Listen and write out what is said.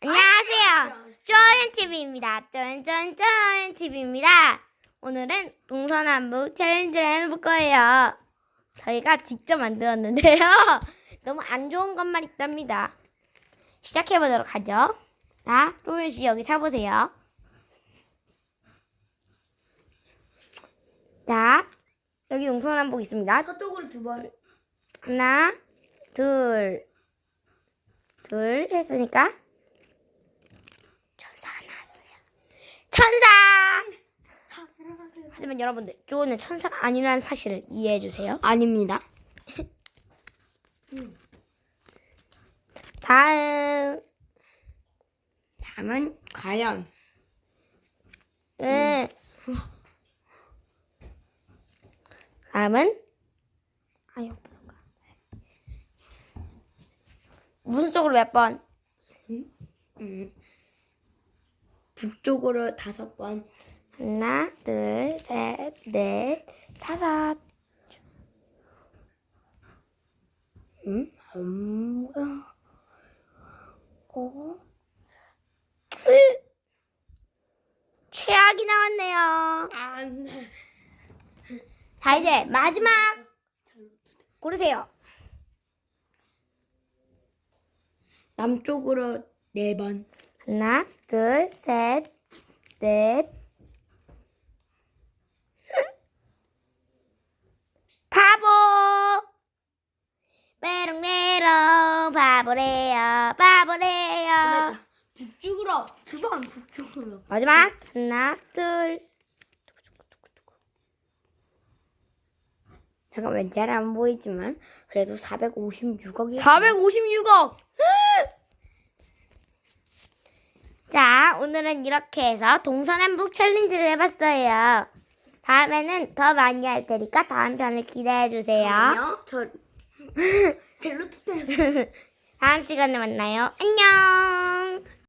안녕하세요. 쪼연TV입니다. 쪼연쪼연쪼연TV입니다. 오늘은 동서남북 챌린지를 해볼 거예요. 저희가 직접 만들었는데요. 너무 안 좋은 것만 있답니다. 시작해보도록 하죠. 자, 로윤씨 여기 서보세요. 자, 여기 동서남북 있습니다. 서쪽으로 두 번. 하나, 둘, 둘 했으니까 천사가 나왔어요. 천사! 하지만 여러분들, 조은은 천사가 아니라는 사실을 이해해 주세요. 아닙니다. 다음, 다음은 과연 은 다음은 아유 뭐가 무슨 쪽으로 몇 번? 음, 북쪽으로 다섯 번. 하나, 둘, 셋, 넷, 다섯. 음, 음, 오. 으. 최악이 나왔네요. 안 돼. 자, 이제 마지막 고르세요. 남쪽으로 네 번. 하나, 둘, 셋, 넷. 바보! 메롱메롱 바보래요, 바보래요. 북쪽으로 두 번. 북쪽으로. 마지막 하나, 둘. 잠깐 왠지 잘안 보이지만 그래도 456억이 456억! 자, 오늘은 이렇게 해서 동서남북 챌린지를 해봤어요. 다음에는 더 많이 할 테니까 다음 편을 기대해 주세요. 저 젤로투 때 다음 시간에 만나요. 안녕!